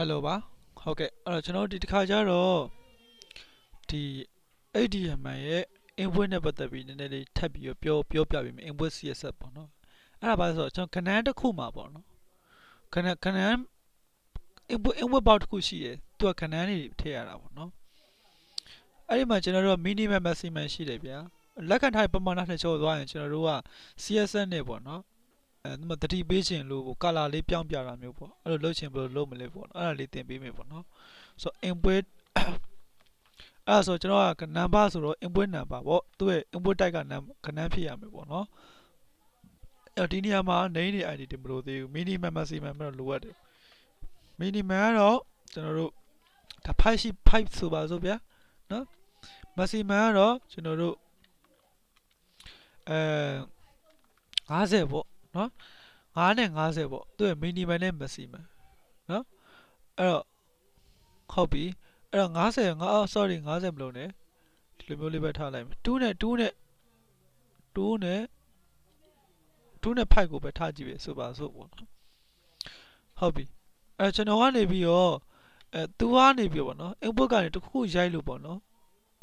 hello ပါဟုတ်ကဲ့အဲ့တော့ကျွန်တော်တို့ဒီတစ်ခါကျတော့ဒီ HTML ရဲ့ input နဲ့ပတ်သက်ပြီးနည်းနည်းလေးထပ်ပြီးတော့ပြောပြောပြပေးမယ် input CSS ပေါ့နော်အဲ့ဒါဘာလဲဆိုတော့ကျွန်တော်ခဏန်းတစ်ခုမှာပေါ့နော်ခဏခဏန်း input input box တစ်ခုရှိတယ်သူကခဏန်းတွေထည့်ရတာပေါ့နော်အဲ့ဒီမှာကျွန်တော်တို့က minimum maximum ရှိတယ်ဗျာလက်ခံထားတဲ့ပမာဏနဲ့ကျော်သွားရင်ကျွန်တော်တို့က CSS နဲ့ပေါ့နော် အဲဒီမှာတတိပေးခြင်းလို့ကာလာလေးပြောင်းပြတာမျိုးပေါ့အဲ့လိုလုပ်ချင်ဘယ်လိုလုပ်မလဲပေါ့နော်အဲ့ဒါလေးသင်ပေးမယ်ပေါ့နော်ဆိုတော့ input အဲ့ဒါဆိုကျွန်တော်က number ဆိုတော့ input number ပေါ့သူ့ရဲ့ input type က num ခဏန်းဖြစ်ရမယ်ပေါ့နော်အဲ့တော့ဒီနေရာမှာ name တွေ id တွေမလို့သေးဘူး minimum maximum တော့လိုအပ်တယ် minimum ကတော့ကျွန်တော်တို့ဒါ5ရှိ5ဆိုပါစို့ဗျာနော် maximum ကတော့ကျွန်တော်တို့အဲ50ပေါ့ နော်9နဲ့50ပေါ့သူ့ရဲ့ minimum နဲ့ maximum နော်အဲ့တော့ဟုတ်ပြီအဲ့တော့50ငါအော် sorry 50မလို့နဲ့ဒီလိုမျိုးလေးပဲထားလိုက်မယ်2နဲ့2နဲ့2နဲ့2နဲ့5ကိုပဲထားကြည့်ပဲဆိုပါစို့ပေါ့နော်ဟုတ်ပြီအဲ့ကျွန်တော်ကနေပြီးတော့အဲသူကနေပြီးတော့ပေါ့နော် input ကနေတစ်ခုခုရိုက်လို့ပေါ့နော်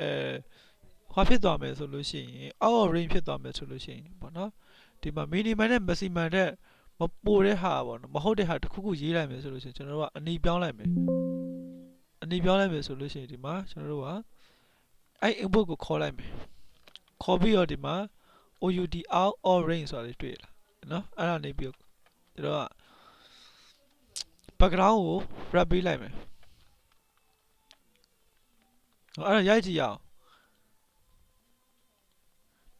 အဲဟောဖြစ်သွားမယ်ဆိုလို့ရှိရင် out of range ဖြစ်သွားမယ်ဆိုလို့ရှိရင်ပေါ့နော် ဒီမှာ minimum နဲ့ maximum တဲ့မပိုတဲ့ဟာပေါ့နော်မဟုတ်တဲ့ဟာတစ်ခုခုရေးလိုက်မယ်ဆိုလို့ရှိရင်ကျွန်တော်တို့ကအနီပြောင်းလိုက်မယ်အနီပြောင်းလိုက်မယ်ဆိုလို့ရှိရင်ဒီမှာကျွန်တော်တို့ကအဲ့ input ကိုခေါ်လိုက်မယ်ခေါ်ပြီးတော့ဒီမှာ OUT out of range ဆိုတာလေးတွေ့လားနော်အဲ့ဒါနေပြီးတော့ကျွန်တော်က background ကို wrap ပေးလိုက်မယ်ဟောအဲ့ဒါရိုက်ကြည့်ရအောင်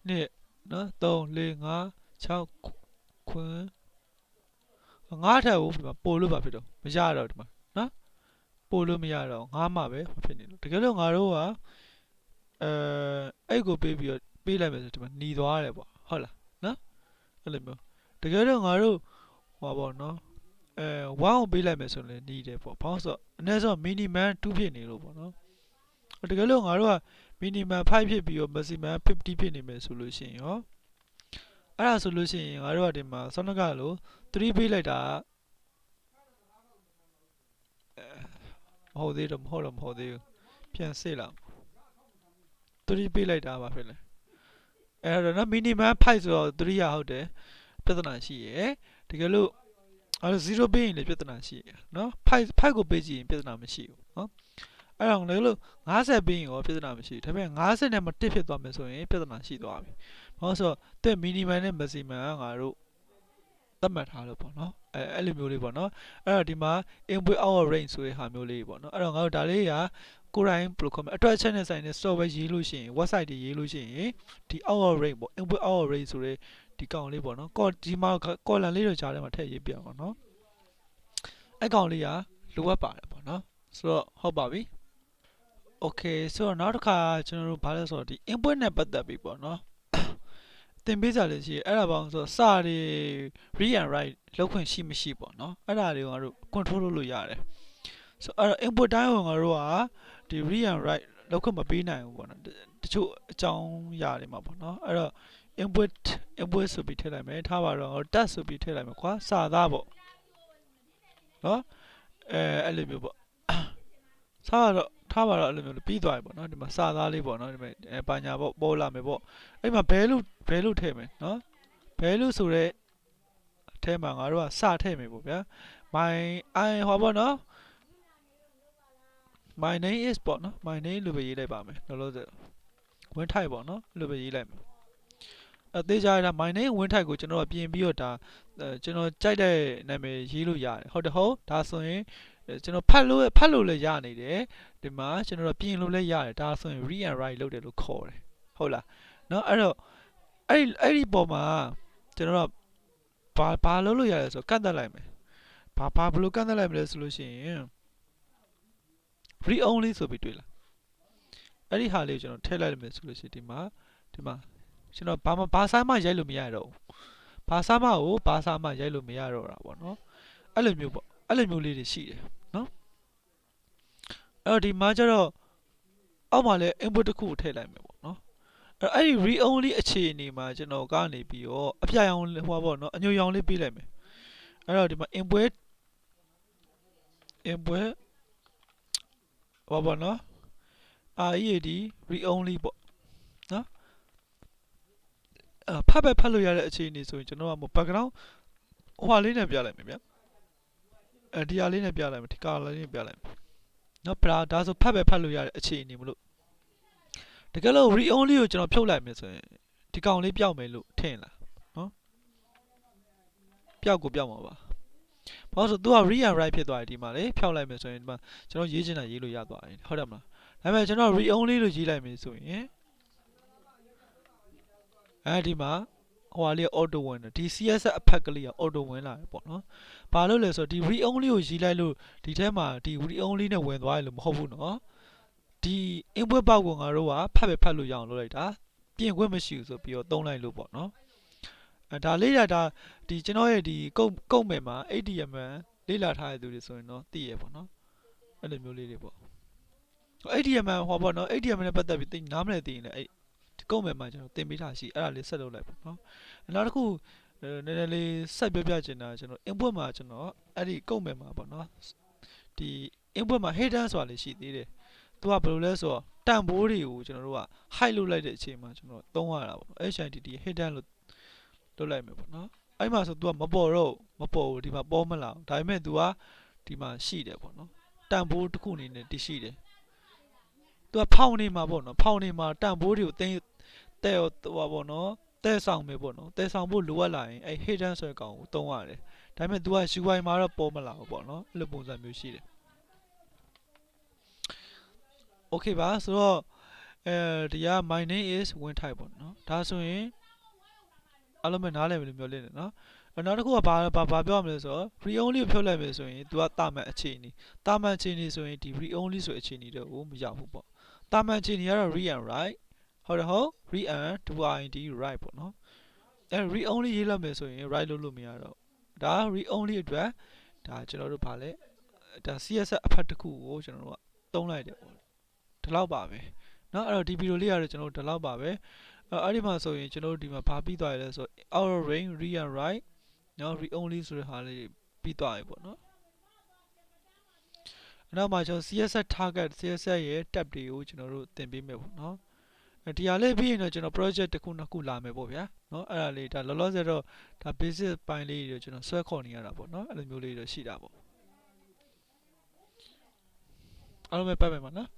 နှစ်နော်3 4 5 6ခွန်းငါးထက်ကိုဒီမှာပို့လို့ပါဖြစ်တော့မရတော့ဒီမှာနော်ပို့လို့မရတော့ငါးမှပဲဖြစ်နေလို့တကယ်လို့ငါတို့ကအဲအဲ့ကိုပေးပြီးတော့ပေးလိုက်မယ်ဆိုဒီမှာหนีသွားတယ်ပေါ့ဟုတ်လားနော်အဲ့လိုမျိုးတကယ်လို့ငါတို့ဟောပေါ့နော်အဲ1ကိုပေးလိုက်မယ်ဆိုရင်လည်းหนีတယ်ပေါ့ဘာလို့ဆိုတော့အနည်းဆုံး minimum 2ဖြစ်နေလို့ပေါ့နော်တကယ်လို့ငါတို့က minimum 5ဖြစ်ပြီးတော့ maximum 50ဖြစ်နေမယ်ဆိုလို့ရှိရင်ရော အဲ့ဒါဆိုလို့ရှိရင်ငါတို့ကဒီမှာဆောနကလို့3ပေးလိုက်တာအဲမဟုတ်သေးတော့မဟုတ်တော့မဟုတ်သေးဘူးပြန်စစ်လာ3ပေးလိုက်တာပါဖြစ်လဲအဲ့တော့နော် minimum 5ဆိုတော့3ရဟုတ်တယ်ပြဿနာရှိရယ်တကယ်လို့အဲ့တော့0ပေးရင်လည်းပြဿနာရှိရယ်နော်5 5ကိုပေးကြည့်ရင်ပြဿနာမရှိဘူးနော်အဲ့တော့လည်းလို့50ပေးရင်ရောပြဿနာမရှိဘူးဒါပေမဲ့50နဲ့မတစ်ဖြစ်သွားမယ်ဆိုရင်ပြဿနာရှိသွားပြီ ဘာလို့ဆိုတော့တဲ့ minimum နဲ့ maximum ကငါတို့သတ်မှတ်ထားလို့ပေါ့နော်အဲအဲ့လိုမျိုးလေးပေါ့နော်အဲ့တော့ဒီမှာ input out of range ဆိုတဲ့ဟာမျိုးလေးပေါ့နော်အဲ့တော့ငါတို့ဒါလေးကကိုယ်တိုင်ဘယ်လိုခေါ်မလဲအတွက်ချက်နဲ့ဆိုင်တဲ့ software ရေးလို့ရှိရင် website တွေရေးလို့ရှိရင်ဒီ out of range ပေါ့ input out of range ဆိုတဲ့ဒီကောင်လေးပေါ့နော်ကောဒီမှာ column လေးတွေကြားထဲမှာထည့်ရေးပြအောင်ပေါ့နော်အဲ့ကောင်လေးကလိုအပ်ပါတယ်ပေါ့နော်ဆိုတော့ဟုတ်ပါပြီ okay ဆိုတော့နောက်တစ်ခါကျွန်တော်တို့ဘာလဲဆိုတော့ဒီ input နဲ့ပတ်သက်ပြီပေါ့နော် သင်ပေးကြလို့ရှိရင်အဲ့ဒါပေါင်းဆိုတော့စာတွေ read and write လောက်ခွင့်ရှိမရှိပေါ့နော်အဲ့ဒါတွေကိုငါတို့ control လုပ်လို့ရတယ်ဆိုတော့အဲ့တော့ input တိုင်းကိုငါတို့ကဒီ read and write လောက်ခွင့်မပေးနိုင်ဘူးပေါ့နော်တချို့အကြောင်းအရာတွေမှာပေါ့နော်အဲ့တော့ input input ဆိုပြီးထည့်လိုက်မယ်ထားပါတော့ test ဆိုပြီးထည့်လိုက်မယ်ခွာစာသားပေါ့နော်အဲအဲ့လိုမျိုးပေါ့စာတော့ ထားပါတော့အဲ့လိုမျိုးပြီးသွားပြီပေါ့နော်ဒီမှာစာသားလေးပေါ့နော်ဒီမှာအဲပါညာပေါ့ပေါ်လာမယ်ပေါ့အဲ့မှာဘဲလို့ဘဲလို့ထည့်မယ်နော်ဘဲလို့ဆိုတော့အထဲမှာငါတို့ကစထည့်မယ်ပေါ့ဗျာ my i ဟောပေါ့နော် my name is ပေါ့နော် my name လို့ပဲရေးလိုက်ပါမယ်လောလောဆယ်ဝင်ထိုက်ပေါ့နော်လို့ပဲရေးလိုက်မယ်အသေးကြရတာ my name ဝင်ထိုက်ကိုကျွန်တော်ကပြင်ပြီးတော့ဒါကျွန်တော်ကြိုက်တဲ့နာမည်ရေးလို့ရတယ်ဟုတ်တယ်ဟုတ်ဒါဆိုရင် ကျွန်တော်ဖတ်လို့ဖတ်လို့လည်းရနေတယ်ဒီမှာကျွန်တော်ပြင်လို့လည်းရတယ်ဒါဆိုရင် read and write လုပ်တယ်လို့ခေါ်တယ်ဟုတ်လားเนาะအဲ့တော့အဲ့ဒီအဲ့ဒီပုံမှာကျွန်တော်ကဘာဘာလုပ်လို့ရတယ်ဆိုတော့ကန့်သက်လိုက်မယ်ဘာဘာဘယ်လိုကန့်သက်လိုက်မလဲဆိုလို့ရှိရင် read only ဆိုပြီးတွေ့လားအဲ့ဒီဟာလေးကိုကျွန်တော်ထည့်လိုက်မယ်ဆိုလို့ရှိရင်ဒီမှာဒီမှာကျွန်တော်ဘာမှဘာစာမှရိုက်လို့မရတော့ဘူးဘာစာမှကိုဘာစာမှရိုက်လို့မရတော့တာပေါ့နော်အဲ့လိုမျိုးပေါ့ အဲ့လိုမျိုးလေးတွေရှိတယ်နော်အဲ့တော့ဒီမှာကျတော့အောက်မှာလည်း input တစ်ခုကိုထည့်လိုက်မယ်ပေါ့နော်အဲ့တော့အဲ့ဒီ read only အခြေအနေမှာကျွန်တော်ကနေပြီးတော့အပြရောင်ဟိုပါပေါ့နော်အညိုရောင်လေးပေးလိုက်မယ်အဲ့တော့ဒီမှာ input input ဟောပါနော် read read only ပေါ့နော်အဖတ်ပဲဖတ်လို့ရတဲ့အခြေအနေဆိုရင်ကျွန်တော်ကမ background ဟိုဟာလေးနဲ့ပြလိုက်မယ်ဗျာအဲ ဒီဟာလေးနဲ့ပြလိုက်မယ်ဒီ color လေးနဲ့ပြလိုက်မယ်နော်ဒါဒါဆိုဖတ်ပဲဖတ်လို့ရတဲ့အခြေအနေမလို့တကယ်လို့ read only ကိုကျွန်တော်ဖြုတ်လိုက်မယ်ဆိုရင်ဒီကောင်လေးပျောက်မယ်လို့ထင်လားနော်ပျောက်ကိုပျောက်မှာပါဘာလို့ဆို तू က read and write ဖြစ်သွားတယ်ဒီမှာလေဖြောက်လိုက်မယ်ဆိုရင်ဒီမှာကျွန်တော်ရေးချင်တာရေးလို့ရသွားတယ်ဟုတ်တယ်မလားဒါပေမဲ့ကျွန်တော် read only လို့ရေးလိုက်မယ်ဆိုရင်အဲဒီမှာ ဟိုဟာလေးက auto ဝင်တယ်ဒီ CSS အဖက်ကလေးက auto ဝင်လာတယ်ပေါ့နော်ဘာလို့လဲဆိုတော့ဒီ read only ကိုရေးလိုက်လို့ဒီထဲမှာဒီ read only နဲ့ဝင်သွားတယ်လို့မဟုတ်ဘူးနော်ဒီ input box ကိုငါတို့ကဖတ်ပဲဖတ်လို့ရအောင်လုပ်လိုက်တာပြင်ခွင့်မရှိဘူးဆိုပြီးတော့သုံးလိုက်လို့ပေါ့နော်အဲဒါလေးရဒါဒီကျွန်တော်ရဲ့ဒီကုတ်ကုတ်မယ်မှာ HTML လေ့လာထားတဲ့သူတွေဆိုရင်တော့သိရပေါ့နော်အဲ့လိုမျိုးလေးတွေပေါ့ HTML ဟောပေါ့နော် HTML နဲ့ပတ်သက်ပြီးသိနားမလည်သိရင်လည်းအဲ့ဒီ ကုတ်မယ်မှာကျွန်တော်သင်ပေးထားရှိအဲ့ဒါလေးဆက်လုပ်လိုက်ပေါ့နော်နောက်တစ်ခုအဲနည်းနည်းလေးဆက်ပြောပြချင်တာကျွန်တော် input မှာကျွန်တော်အဲ့ဒီကုတ်မယ်မှာပေါ့နော်ဒီ input မှာ header ဆိုတာလေးရှိသေးတယ်သူကဘယ်လိုလဲဆိုတော့တန်ဖိုးတွေကိုကျွန်တော်တို့က hide လုပ်လိုက်တဲ့အချိန်မှာကျွန်တော်သုံးရတာပေါ့ HIDD hidden လို့လုပ်လိုက်မယ်ပေါ့နော်အဲ့မှာဆို तू ကမပေါ်တော့မပေါ်ဘူးဒီမှာပေါ်မလာဘူးဒါပေမဲ့ तू ကဒီမှာရှိတယ်ပေါ့နော်တန်ဖိုးတစ်ခုအနေနဲ့တည်ရှိတယ် तू ကဖောင်နေမှာပေါ့နော်ဖောင်နေမှာတန်ဖိုးတွေကိုတင်း တဲ့ဟိုပေါ့နော်တဲ့ဆောင်မယ်ပေါ့နော်တဲ့ဆောင်ဖို့လိုအပ်လာရင်အဲ့ hidden ဆိုတဲ့ကောင်ကိုသုံးရတယ်ဒါပေမဲ့ तू က UI မှာတော့ပေါ်မလာဘူးပေါ့နော်အဲ့လိုပုံစံမျိုးရှိတယ် okay ပါဆိုတော့အဲဒီက my name is ဝင်ထိုက်ပေါ့နော်ဒါဆိုရင်အားလုံးပဲနားလည်မယ်လို့ပြောလင်းတယ်နော်အဲ့နောက်တစ်ခုကဘာဘာဘာပြောရမလဲဆိုတော့ read only ကိုဖြုတ်လိုက်မယ်ဆိုရင် तू ကတာမန်အခြေအနေတာမန်အခြေအနေဆိုရင်ဒီ read only ဆိုအခြေအနေတော့မရောက်ဘူးပေါ့တာမန်အခြေအနေကတော့ read and write ဟုတ်တယ်ဟုတ် read and wind write ပေါ့နော်အဲ read only ရေးလိုက်မယ်ဆိုရင် write လုပ်လို့မရတော့ဒါ read only အတွက်ဒါကျွန်တော်တို့ဗာလဲဒါ CSS အဖတ်တစ်ခုကိုကျွန်တော်တို့ကသုံးလိုက်တယ်ပေါ့ဒီလောက်ပါပဲเนาะအဲ့တော့ဒီဗီဒီယိုလေးကတော့ကျွန်တော်တို့ဒီလောက်ပါပဲအဲ့အဲ့ဒီမှာဆိုရင်ကျွန်တော်တို့ဒီမှာဘာပြီးသွားရလဲဆို outer ring read and write เนาะ read only ဆိုတဲ့ဟာလေးပြီးသွားပြီပေါ့เนาะနောက်မှာကျွန်တော် CSS target CSS ရဲ့ tab တွေကိုကျွန်တော်တို့သင်ပေးမယ်ပေါ့เนาะ ဒီဟာလေးပြီးရင်တော့ကျွန်တော် project တစ်ခုနှစ်ခုလာမယ်ပေါ့ဗျာเนาะအဲ့ဒါလေးဒါလောလောဆယ်တော့ဒါ basic ပိုင်းလေးတွေကျွန်တော်ဆွဲခေါ်နေရတာပေါ့เนาะအဲ့လိုမျိုးလေးတွေရှိတာပေါ့အားလုံးပဲပတ်မယ်ပါနော်